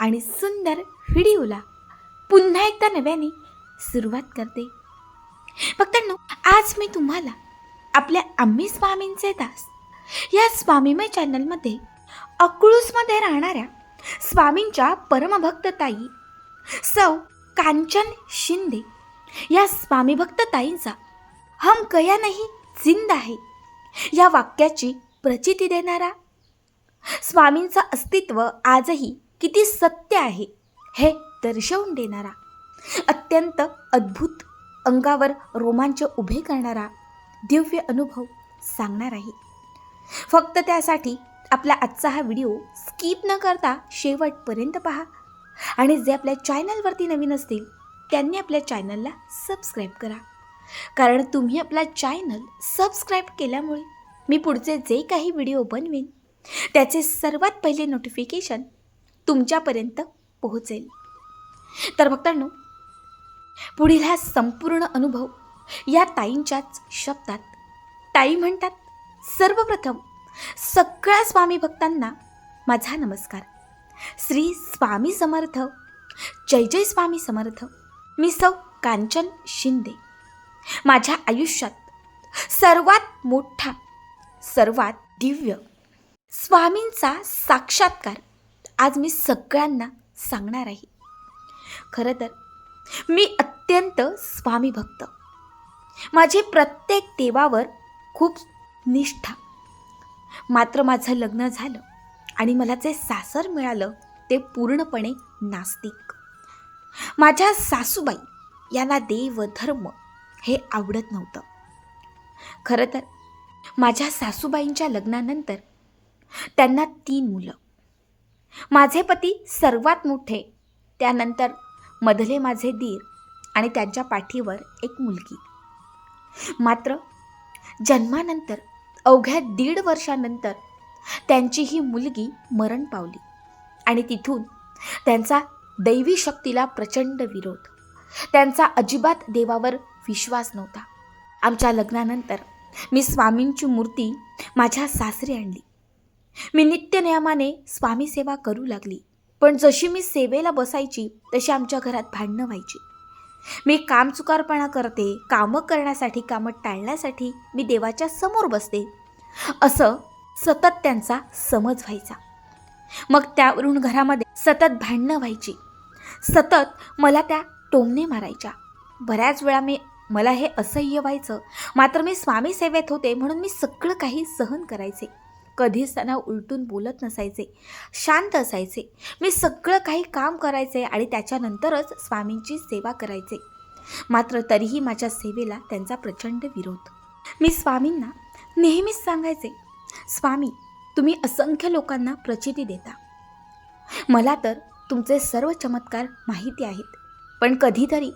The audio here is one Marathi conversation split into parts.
आणि सुंदर व्हिडिओला पुन्हा एकदा नव्याने सुरुवात करते. भक्तांनो आज मी तुम्हाला आपल्या आम्ही स्वामींचे दास या स्वामीमय चॅनलमध्ये अकळूसमध्ये राहणाऱ्या स्वामींच्या परमभक्तताई सौ कांचन शिंदे या स्वामी भक्त हम कया नाही जिंद आहे या वाक्याची प्रचिती देणारा स्वामींचं अस्तित्व आजही किती सत्य आहे हे दर्शवून देणारा अत्यंत अद्भुत अंगावर रोमांच उभे करणारा दिव्य अनुभव सांगणार आहे. फक्त त्यासाठी आपला आजचा हा व्हिडिओ स्किप न करता शेवटपर्यंत पहा आणि जे आपल्या चॅनलवरती नवीन असतील त्यांनी आपल्या चॅनलला सबस्क्राईब करा. कारण तुम्ही आपला चॅनल सबस्क्राईब केल्यामुळे मी पुढचे जे काही व्हिडिओ बनवेन त्याचे सर्वात पहिले नोटिफिकेशन तुमच्यापर्यंत पोहोचेल. तर भक्तांनो पुढील हा संपूर्ण अनुभव या ताईंच्याच शब्दात. ताई म्हणतात सर्वप्रथम सगळ्या स्वामी भक्तांना माझा नमस्कार. श्री स्वामी समर्थ जय जय स्वामी समर्थ मी सौ कांचन शिंदे. माझ्या आयुष्यात सर्वात मोठा सर्वात दिव्य स्वामींचा साक्षात्कार आज मी सगळ्यांना सांगणार आहे. खरं तर मी अत्यंत स्वामी भक्त. माझे प्रत्येक देवावर खूप निष्ठा. मात्र माझं लग्न झालं आणि मला जे सासर मिळालं ते पूर्णपणे नास्तिक. माझ्या सासूबाई यांना देव धर्म हे आवडत नव्हतं. खरं तर माझ्या सासूबाईंच्या लग्नानंतर त्यांना तीन मुलं. माझे पती सर्वात मोठे. त्यानंतर मधले माझे दीर आणि त्यांच्या पाठीवर एक मुलगी. मात्र जन्मानंतर अवघ्या दीड वर्षानंतर त्यांची ही मुलगी मरण पावली आणि तिथून त्यांचा दैवी शक्तीला प्रचंड विरोध. त्यांचा अजिबात देवावर विश्वास नव्हता. आमच्या लग्नानंतर मी स्वामींची मूर्ती माझ्या सासरी आणली. मी नित्यनियमाने स्वामी सेवा करू लागली. पण जशी मी सेवेला बसायची तशी आमच्या घरात भांडणं व्हायची. मी कामचुकारपणा करते कामं करण्यासाठी कामं टाळण्यासाठी मी देवाच्या समोर बसते. असं सतत त्यांचा समज व्हायचा. मग त्यावरून घरामध्ये सतत भांडणं व्हायची. सतत मला त्या टोमणे मारायच्या. बऱ्याच वेळा मी मला हे असह्य व्हायचं. मात्र मी स्वामी सेवेत होते म्हणून मी सगळं काही सहन करायचे. कधीच त्यांना उलटून बोलत नसायचे. शांत असायचे. मी सगळं काही काम करायचे आणि त्याच्यानंतरच स्वामींची सेवा करायचे. मात्र तरीही माझ्या सेवेला त्यांचा प्रचंड विरोध. मी स्वामींना नेहमीच सांगायचे स्वामी तुम्ही असंख्य लोकांना प्रचिती देता. मला तर तुमचे सर्व चमत्कार माहिती आहेत. पण कधीतरी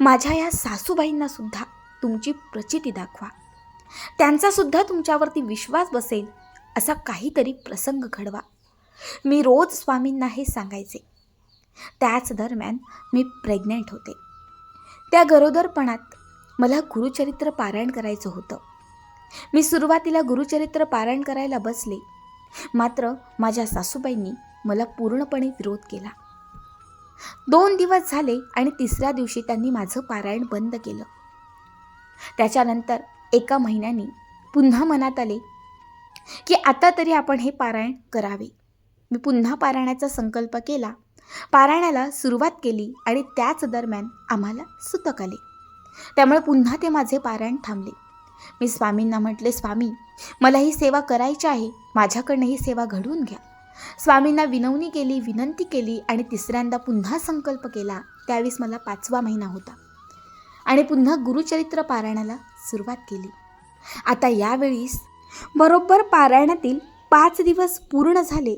माझ्या या सासूबाईंना सुद्धा तुमची प्रचिती दाखवा. त्यांचासुद्धा तुमच्यावरती विश्वास बसेल असा काहीतरी प्रसंग घडवा. मी रोज स्वामींना हे सांगायचे. त्याच दरम्यान मी प्रेग्नंट होते. त्या गरोदरपणात मला गुरुचरित्र पारायण करायचं होतं. मी सुरुवातीला गुरुचरित्र पारायण करायला बसले. मात्र माझ्या सासूबाईंनी मला पूर्णपणे विरोध केला. दोन दिवस झाले आणि तिसऱ्या दिवशी त्यांनी माझं पारायण बंद केलं. त्याच्यानंतर एका महिन्यानी पुन्हा मनात आले की आता तरी आपण हे पारायण करावे. मी पुन्हा पारायणाचा संकल्प केला. पारायणाला सुरुवात केली आणि त्याच दरम्यान आम्हाला सुतक आले. त्यामुळे पुन्हा ते माझे पारायण थांबले. मी स्वामींना म्हटले स्वामी मला ही सेवा करायची आहे. माझ्याकडनं ही सेवा घडवून घ्या. स्वामींना विनवणी केली विनंती केली आणि तिसऱ्यांदा पुन्हा संकल्प केला. त्यावेळेस मला पाचवा महिना होता. आणि पुन्हा गुरुचरित्र पारायणाला सुरुवात केली. आता यावेळीस बरोबर पारायणातील पाच दिवस पूर्ण झाले.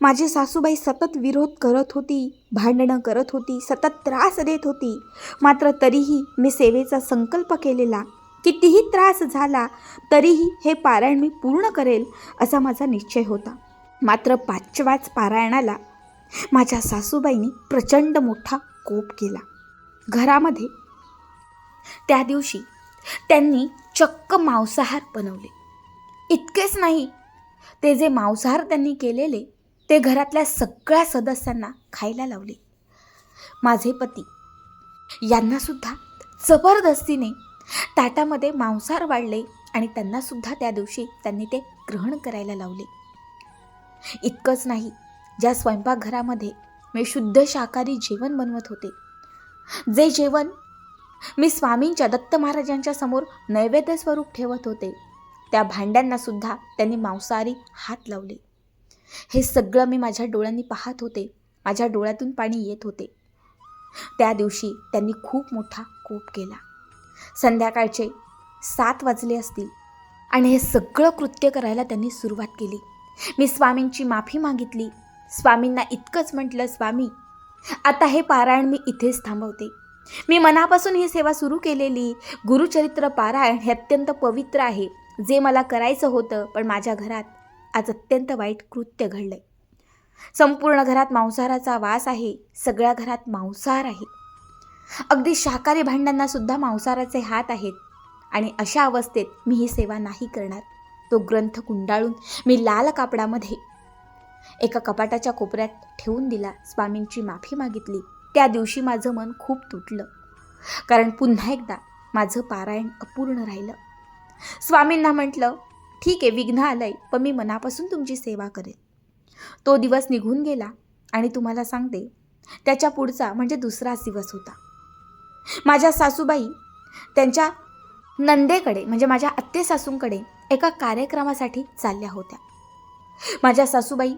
माझी सासूबाई सतत विरोध करत होती भांडणं करत होती सतत त्रास देत होती. मात्र तरीही मी सेवेचा संकल्प केलेला कितीही त्रास झाला तरीही हे पारायण मी पूर्ण करेल असा माझा निश्चय होता. मात्र पाचव्याच पारायणाला माझ्या सासूबाईंनी प्रचंड मोठा कोप केला. घरामध्ये त्या दिवशी त्यांनी चक्क मांसाहार बनवले. इतकेच नाही ते जे मांसाहार त्यांनी केलेले ते घरातल्या सगळ्या सदस्यांना खायला लावले. माझे पती यांनासुद्धा जबरदस्तीने ताटामध्ये मांसाहार वाढले आणि त्यांनासुद्धा त्या दिवशी त्यांनी ते ग्रहण करायला लावले. इतकंच नाही ज्या स्वयंपाकघरामध्ये मी शुद्ध शाकाहारी जेवण बनवत होते जे जेवण मी स्वामींच्या दत्त महाराजांच्या समोर नैवेद्य स्वरूप ठेवत होते. त्या भांड्यांना सुद्धा त्यांनी मांसाहारी हात लावले. हे सगळं मी माझ्या डोळ्यांनी पाहत होते. माझ्या डोळ्यातून पाणी येत होते. त्या दिवशी त्यांनी खूप मोठा कोप केला. संध्याकाळचे सात वाजले असतील आणि हे सगळं कृत्य करायला त्यांनी सुरुवात केली. मी स्वामींची माफी मागितली. स्वामींना इतकंच म्हटलं स्वामी आता हे पारायण मी इथेच थांबवते. मी मनापासून ही सेवा सुरू केलेली. गुरुचरित्र पारायण हे अत्यंत पवित्र आहे. जे मला करायचं होतं पण माझ्या घरात आज अत्यंत वाईट कृत्य घडलंय. संपूर्ण घरात मांसाहाराचा वास आहे. सगळ्या घरात मांसाहार आहे. अगदी शाकाहारी भांड्यांना सुद्धा मांसाहाराचे हात आहेत. आणि अशा अवस्थेत मी ही सेवा नाही करणार. तो ग्रंथ कुंडाळून मी लाल कापडामध्ये एका कपाटाच्या कोपऱ्यात ठेवून दिला. स्वामींची माफी मागितली. त्या दिवशी माझं मन खूप तुटलं. कारण पुन्हा एकदा माझं पारायण अपूर्ण राहिलं. स्वामींना म्हटलं ठीक आहे विघ्न आलंय पण मी मनापासून तुमची सेवा करेन. तो दिवस निघून गेला आणि तुम्हाला सांगते त्याच्या पुढचा म्हणजे दुसराच दिवस होता. माझ्या सासूबाई त्यांच्या नंदेकडे म्हणजे माझ्या आत्ते सासूंकडे एका कार्यक्रमासाठी चालल्या होत्या. माझ्या सासूबाई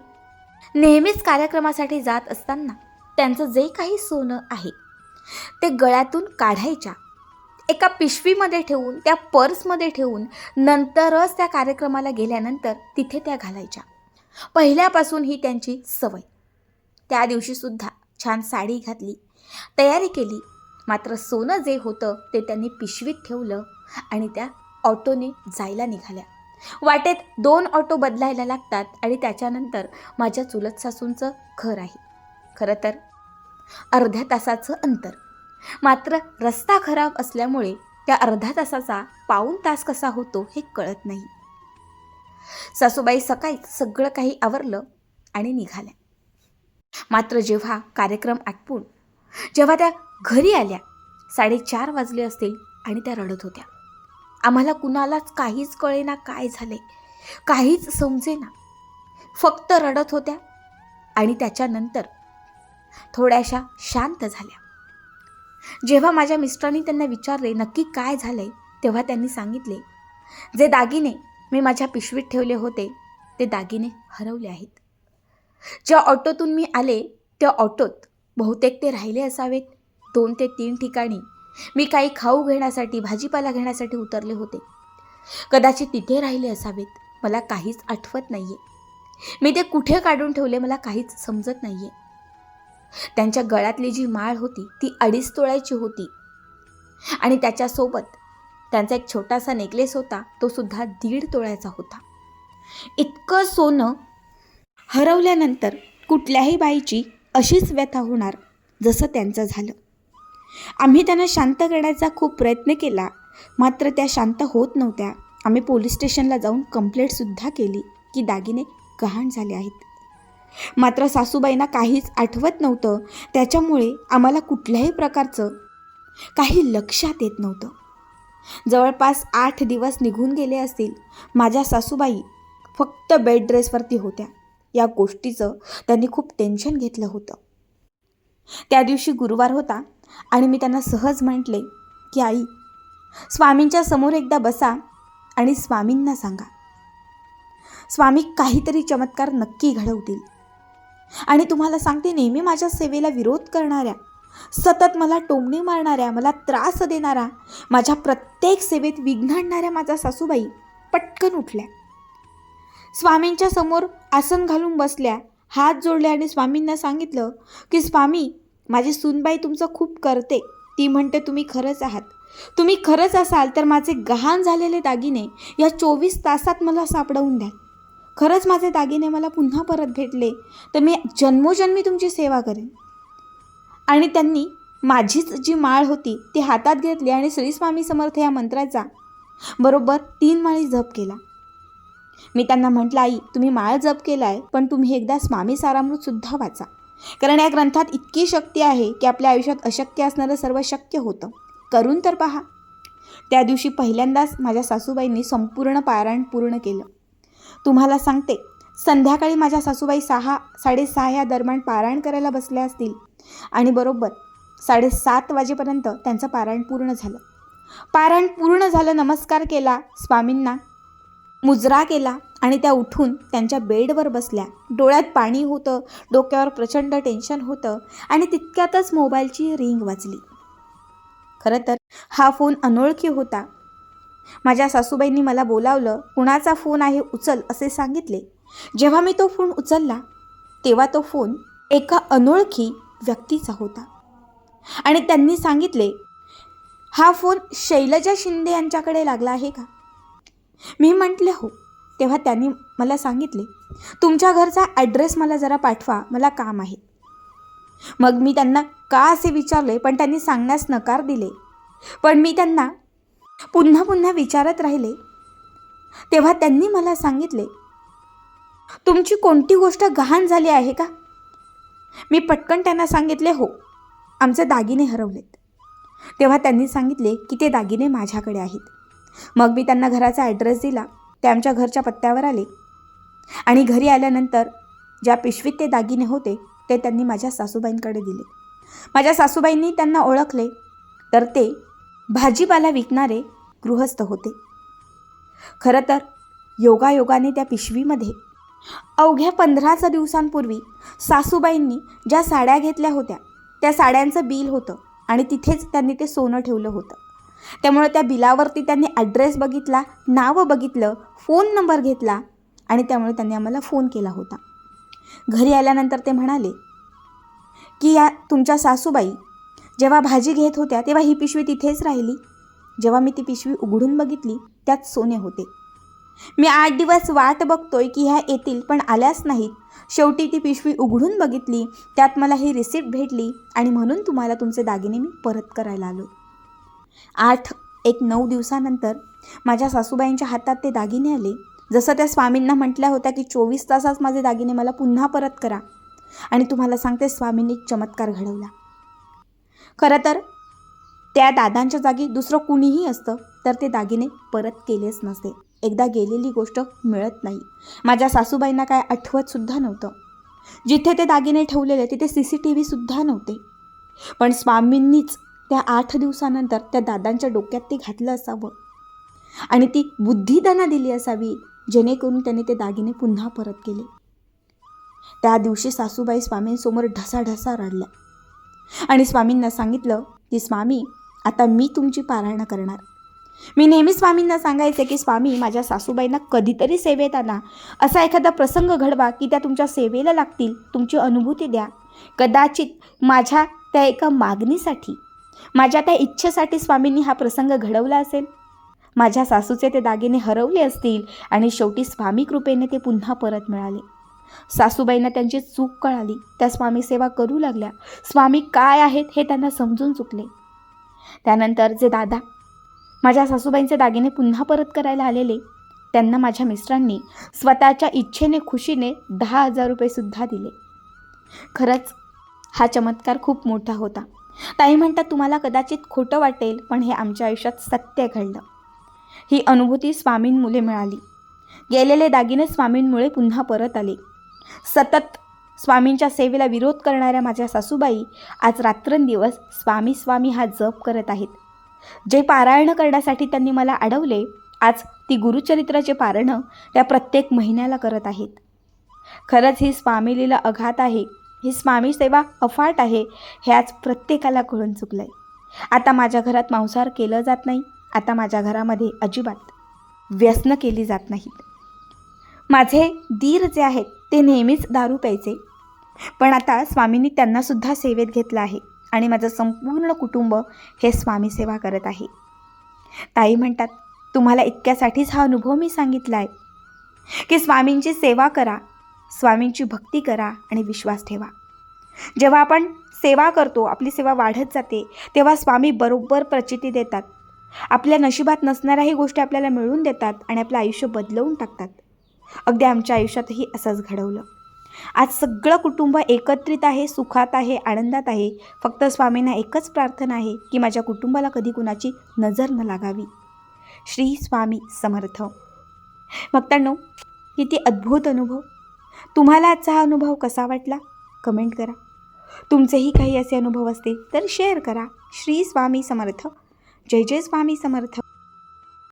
नेहमीच कार्यक्रमासाठी जात असताना त्यांचं जे काही सोनं आहे ते गळ्यातून काढायच्या. एका पिशवीमध्ये ठेवून त्या पर्समध्ये ठेवून नंतरच त्या कार्यक्रमाला गेल्यानंतर तिथे त्या घालायच्या. पहिल्यापासून ही त्यांची सवय. त्या दिवशीसुद्धा छान साडी घातली तयारी केली. मात्र सोनं जे होतं ते त्यांनी पिशवीत ठेवलं आणि त्या ऑटोने जायला निघाल्या. वाटेत दोन ऑटो बदलायला लागतात आणि त्याच्यानंतर माझ्या चुलत सासूंचं घर आहे. खरं तर? अर्ध्या तासाचं अंतर. मात्र रस्ता खराब असल्यामुळे त्या अर्ध्या तासाचा पाऊण तास कसा होतो हे कळत नाही. सासूबाई सकाळी सगळं काही आवरलं आणि निघाल्या. मात्र जेव्हा कार्यक्रम आटपून जेव्हा त्या घरी आल्या साडेचार वाजले असतील आणि त्या रडत होत्या. आम्हाला कुणालाच काहीच कळेना काय झाले काहीच समजेना. फक्त रडत होत्या आणि त्याच्यानंतर थोड्याशा शांत झाल्या. जेव्हा माझ्या मिस्टरांनी त्यांना विचारले नक्की काय झाले तेव्हा त्यांनी सांगितले जे दागिने मी माझ्या पिशवीत ठेवले होते ते दागिने हरवले आहेत. ज्या ऑटोतून मी आले त्या ऑटोत बहुतेक ते राहिले असावेत. दोन ते तीन ठिकाणी मी काही खाऊ घेण्यासाठी भाजीपाला घेण्यासाठी उतरले होते. कदाचित तिथे राहिले असावेत. मला काहीच आठवत नाही आहे मी ते कुठे काढून ठेवले मला काहीच समजत नाही आहे त्यांच्या गळ्यातली जी माळ होती ती अडीच तोळ्याची होती. आणि त्याच्यासोबत त्यांचा एक छोटासा नेकलेस होता तो सुद्धा दीड तोळ्याचा होता. इतकं सोनं हरवल्यानंतर कुठल्याही बाईची अशीच व्यथा होणार जसं त्यांचं झालं. आम्ही त्यांना शांत करण्याचा खूप प्रयत्न केला मात्र त्या शांत होत नव्हत्या. आम्ही पोलीस स्टेशनला जाऊन कंप्लेंटसुद्धा केली की दागिने गहाण झाले आहेत. मात्र सासूबाईंना काहीच आठवत नव्हतं. त्याच्यामुळे आम्हाला कुठल्याही प्रकारचं काही लक्षात येत नव्हतं. जवळपास आठ दिवस निघून गेले असतील माझ्या सासूबाई फक्त बेड ड्रेसवरती होत्या. या गोष्टीचं त्यांनी खूप टेन्शन घेतलं होतं. त्या दिवशी गुरुवार होता आणि मी त्यांना सहज म्हटले की आई स्वामींच्या समोर एकदा बसा आणि स्वामींना सांगा. स्वामी काहीतरी चमत्कार नक्की घडवतील. आणि तुम्हाला सांगते नेहमी माझ्या सेवेला विरोध करणाऱ्या सतत मला टोमणी मारणाऱ्या मला त्रास देणारा माझ्या प्रत्येक सेवेत विघ्न आणणाऱ्या माझ्या सासूबाई पटकन उठल्या. स्वामींच्या समोर आसन घालून बसल्या हात जोडले आणि स्वामींना सांगितलं की स्वामी माझी सूनबाई तुमचं खूप करते. ती म्हणते तुम्ही खरंच आहात. तुम्ही खरंच असाल तर माझे गहाण झालेले दागिने या चोवीस तासात मला सापडवून द्याल खरंच माझे दागिने मला पुन्हा परत भेटले तर मी जन्मोजन्मी तुमची सेवा करेन. आणि त्यांनी माझीच जी माळ होती ती हातात घेतली आणि श्रीस्वामी समर्थ या मंत्राचा बरोबर तीन माळी जप केला. मी त्यांना म्हटलं आई तुम्ही माळ जप केला आहे पण तुम्ही एकदा स्वामी सारामृतसुद्धा वाचा. कारण या ग्रंथात इतकी शक्ती आहे की आपल्या आयुष्यात अशक्य असणारं सर्व शक्य होतं. करून तर पहा. त्या दिवशी पहिल्यांदाच माझ्या सासूबाईंनी संपूर्ण पारायण पूर्ण केलं. तुम्हाला सांगते. संध्याकाळी माझ्या सासूबाई सहा साडेसहा या दरम्यान पारायण करायला बसल्या असतील. आणि बरोबर साडेसात वाजेपर्यंत त्यांचं पारायण पूर्ण झालं. पारायण पूर्ण झालं नमस्कार केला स्वामींना मुजरा केला आणि त्या उठून त्यांच्या बेडवर बसल्या. डोळ्यात पाणी होतं डोक्यावर प्रचंड टेन्शन होतं आणि तितक्यातच मोबाईलची रिंग वाजली. खरं तर हा फोन अनोळखी होता. माझ्या सासूबाईंनी मला बोलावलं कुणाचा फोन आहे उचल असे सांगितले. जेव्हा मी तो फोन उचलला तेव्हा तो फोन एका अनोळखी व्यक्तीचा होता. आणि त्यांनी सांगितले हा फोन शैलजा शिंदे यांच्याकडे लागला आहे का? मी म्हटले हो. तेव्हा त्यांनी मला सांगितले तुमच्या घरचा ॲड्रेस मला जरा पाठवा मला काम आहे. मग मी त्यांना का असे विचारले पण त्यांनी सांगण्यास नकार दिले. पण मी त्यांना पुन्हा पुन्हा विचारत राहिले. तेव्हा त्यांनी मला सांगितले तुमची कोणती गोष्ट गहाण झाली आहे का? मी पटकन त्यांना सांगितले हो आमचे दागिने हरवलेत. तेव्हा त्यांनी सांगितले की ते दागिने माझ्याकडे आहेत. मग मी त्यांना घराचा ॲड्रेस दिला ते आमच्या घरच्या पत्त्यावर आले. आणि घरी आल्यानंतर ज्या पिशवीत ते दागिने होते ते त्यांनी माझ्या सासूबाईंकडे दिले. माझ्या सासूबाईंनी त्यांना ओळखले तर ते भाजीपाला विकणारे गृहस्थ होते. खरं तर योगायोगाने त्या पिशवीमध्ये अवघ्या पंधराचा दिवसांपूर्वी सासूबाईंनी ज्या साड्या घेतल्या होत्या त्या साड्यांचं बिल होतं आणि तिथेच त्यांनी ते सोनं ठेवलं होतं. त्यामुळे त्या बिलावरती त्यांनी ॲड्रेस बघितला नाव बघितलं फोन नंबर घेतला आणि त्यामुळे त्यांनी आम्हाला फोन केला होता. घरी आल्यानंतर ते म्हणाले की या तुमच्या सासूबाई जेव्हा भाजी घेत होत्या तेव्हा ही पिशवी तिथेच राहिली. जेव्हा मी ती पिशवी उघडून बघितली त्यात सोने होते. मी आठ दिवस वाट बघतोय की ह्या येतील पण आल्याच नाहीत. शेवटी ती पिशवी उघडून बघितली त्यात मला ही रिसिप्ट भेटली आणि म्हणून तुम्हाला तुमचे दागिने मी परत करायला आलो. आठ एक नऊ दिवसानंतर माझ्या सासूबाईंच्या हातात ते दागिने आले. जसं त्या स्वामींना म्हटल्या होत्या की चोवीस तासात माझे दागिने मला पुन्हा परत करा. आणि तुम्हाला सांगते स्वामींनी चमत्कार घडवला. खरं तर त्या दादांच्या जागी दुसरं कुणीही असतं तर ते दागिने परत केलेच नसते. एकदा गेलेली गोष्ट मिळत नाही. माझ्या सासूबाईंना काय आठवतसुद्धा नव्हतं. जिथे ते दागिने ठेवलेले तिथे सी सी टी व्हीसुद्धा नव्हते. पण स्वामींनीच त्या आठ दिवसानंतर त्या दादांच्या डोक्यात ते घातलं असावं. आणि ती बुद्धी त्यांना दिली असावी जेणेकरून त्याने ते दागिने पुन्हा परत केले. त्या दिवशी सासूबाई स्वामींसमोर ढसाढसा रडल्या. आणि स्वामींना सांगितलं की स्वामी आता मी तुमची पारायणं करणार. मी नेहमी स्वामींना सांगायचे की स्वामी माझ्या सासूबाईंना कधीतरी सेवेत आणा. असा एखादा प्रसंग घडवा की त्या तुमच्या सेवेला लागतील. तुमची अनुभूती द्या. कदाचित माझ्या त्या एका मागणीसाठी माझ्या त्या इच्छेसाठी स्वामींनी हा प्रसंग घडवला असेल. माझ्या सासूचे ते दागिने हरवले असतील आणि शेवटी स्वामी कृपेने ते पुन्हा परत मिळाले. सासूबाईंना त्यांची चूक कळाली. त्या स्वामी सेवा करू लागल्या. स्वामी काय आहेत हे त्यांना समजून चुकले. त्यानंतर जे दादा माझ्या सासूबाईंचे दागिने पुन्हा परत करायला आलेले त्यांना माझ्या मिस्टरांनी स्वतःच्या इच्छेने खुशीने दहा हजार रुपयेसुद्धा दिले. खरंच हा चमत्कार खूप मोठा होता. ताई म्हणतात तुम्हाला कदाचित खोटं वाटेल पण हे आमच्या आयुष्यात सत्य घडलं. ही अनुभूती स्वामींमुळे मिळाली. गेलेले दागिने स्वामींमुळे पुन्हा परत आले. सतत स्वामींच्या सेवेला विरोध करणाऱ्या माझ्या सासूबाई आज रात्रंदिवस स्वामी स्वामी हा जप करत आहेत. जे पारायण करण्यासाठी त्यांनी मला अडवले आज ती गुरुचरित्राचे पारणं त्या प्रत्येक महिन्याला करत आहेत. खरंच ही स्वामीलीला अघात आहे ही स्वामी सेवा अफाट आहे हे आज प्रत्येकाला कळून चुकलं आहे आता माझ्या घरात मांसाहार केलं जात नाही आता माझ्या घरामध्ये अजिबात व्यसनं केली जात नाहीत. माझे दीर जे आहेत ते नेहमीच दारू प्यायचे. पण आता स्वामींनी त्यांनासुद्धा सेवेत घेतलं आहे आणि माझं संपूर्ण कुटुंब हे स्वामी सेवा करत आहे. ताई म्हणतात तुम्हाला इतक्यासाठीच हा अनुभव मी सांगितला आहे की स्वामींची सेवा करा स्वामींची भक्ती करा आणि विश्वास ठेवा. जेव्हा आपण सेवा करतो आपली सेवा वाढत जाते तेव्हा स्वामी बरोबर प्रचिती देतात. आपल्या नशिबात नसणाऱ्याही गोष्टी आपल्याला मिळवून देतात आणि आपलं आयुष्य बदलवून टाकतात. अगदी आमच्या आयुष्यातही असंच घडवलं. आज सगळं कुटुंब एकत्रित आहे सुखात आहे आनंदात आहे. फक्त स्वामींना एकच प्रार्थना आहे की माझ्या कुटुंबाला कधी कुणाची नजर न लागावी. श्री स्वामी समर्थ. भक्तांनो किती अद्भुत अनुभव. तुम्हाला आजचा हा अनुभव कसा वाटला? कमेंट करा. तुमचेही काही असे अनुभव असतील तर शेअर करा. श्री स्वामी समर्थ. जय जय स्वामी समर्थ.